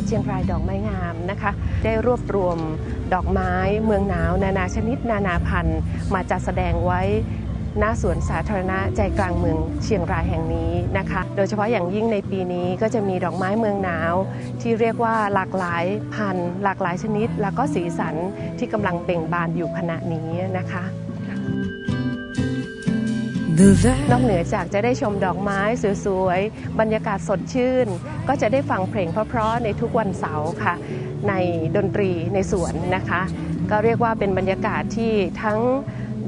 ดเชียงรายดอกไม้งามนะคะ ได้รวบรวมดอกไม้เมืองหนาว นานาชนิดนานาพันธุ์ มาจัดแสดงไว้ณสวนสาธารณะใจกลางเมืองเชียงรายแห่งนี้นะคะ โดยเฉพาะอย่างยิ่งในปีนี้ก็จะมีดอกไม้เมืองหนาว ที่เรียกว่าหลากหลายพันธุ์หลากหลายชนิด แล้วก็สีสันที่กำลังเบ่งบานอยู่ขณะนี้นะคะ นอกเหนือจากจะได้ชมดอกไม้สวยๆ บรรยากาศสดชื่น ก็จะได้ฟังเพลงเพราะๆในทุกวันเสาร์ค่ะ ในดนตรีในสวนนะคะ ก็เรียกว่าเป็นบรรยากาศที่ทั้ง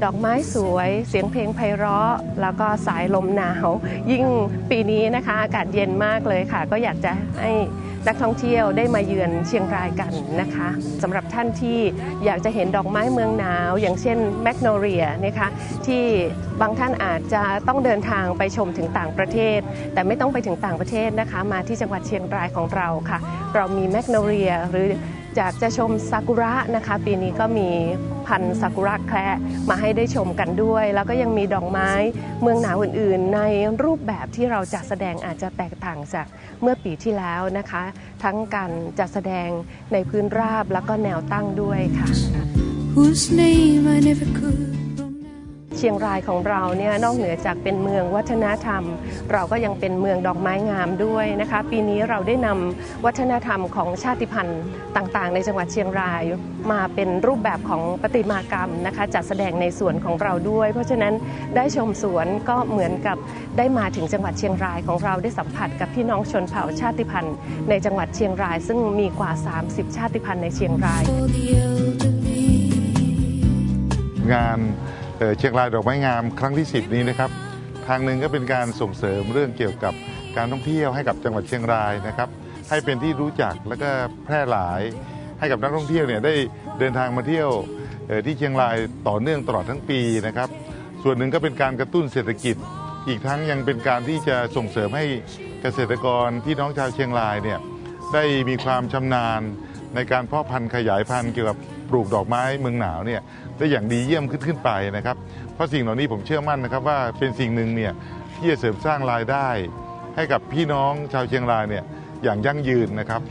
ดอกไม้สวย เสียงเพลงไพเราะ แล้วก็สายลมหนาว ยิ่งปีนี้นะคะ อากาศเย็นมากเลยค่ะ ก็อยากจะให้ นักท่องเที่ยวได้มาเยือนเชียงรายกันนะคะสำหรับท่านที่อยากจะเห็นดอกไม้เมืองหนาว อย่างเช่นแมกโนเรียนะคะที่บางท่านอาจจะต้องเดินทางไปชมถึงต่างประเทศ แต่ไม่ต้องไปถึงต่างประเทศนะคะ มาที่จังหวัดเชียงรายของเราค่ะ เรามีแมกโนเรียหรือ อยากจะชมซากุระนะคะ ปีนี้ก็มีพันธุ์ซากุระแคระมาให้ได้ชมกันด้วย แล้วก็ยังมีดอกไม้เมืองหนาวอื่นๆ ในรูปแบบที่เราจัดแสดงอาจจะแตกต่างจากเมื่อปีที่แล้วนะคะ ทั้งการจัดแสดงในพื้นราบแล้วก็แนวตั้งด้วยค่ะ whose name I never could ชียงรายของเราเนี่ยนอกเหนือจากเป็นเมืองวัฒนธรรม เราก็ยังเป็นเมืองดอกไม้งามด้วยนะคะ ปีนี้เราได้นำวัฒนธรรมของชาติพันธุ์ต่างๆ ในจังหวัดเชียงราย มาเป็นรูปแบบของประติมากรรมนะคะจัดแสดงในสวนของเราด้วย เพราะฉะนั้นได้ชมสวนก็เหมือนกับได้มาถึงจังหวัดเชียงรายของเราได้สัมผัสกับพี่น้องชนเผ่าชาติพันธุ์ในจังหวัดเชียงราย ซึ่งมีกว่า 30 ชาติพันธุ์ในเชียงราย For the elderly. งาน เชียงรายดอกไม้งามครั้งที่ 10 นี้นะครับ ทางหนึ่งก็เป็นการส่งเสริมเรื่องเกี่ยวกับการท่องเที่ยวให้กับจังหวัดเชียงรายนะครับ ให้เป็นที่รู้จักและก็แพร่หลายให้กับนักท่องเที่ยวเนี่ยได้เดินทางมาเที่ยวที่เชียงรายต่อเนื่องตลอดทั้งปีนะครับ ส่วนหนึ่งก็เป็นการกระตุ้นเศรษฐกิจ อีกทั้งยังเป็นการที่จะส่งเสริมให้เกษตรกรพี่น้องชาวเชียงรายเนี่ยได้มีความชำนาญ ในการเพาะพันธุ์ขยายพันธุ์เกี่ยวกับปลูกดอกไม้เมืองหนาวเนี่ยได้อย่างดีเยี่ยมขึ้นขึ้นไปนะครับ เพราะสิ่งเหล่านี้ผมเชื่อมั่นนะครับว่าเป็นสิ่งหนึ่งเนี่ยที่จะเสริมสร้างรายได้ ให้กับพี่น้องชาวเชียงรายเนี่ยอย่างยั่งยืนนะครับ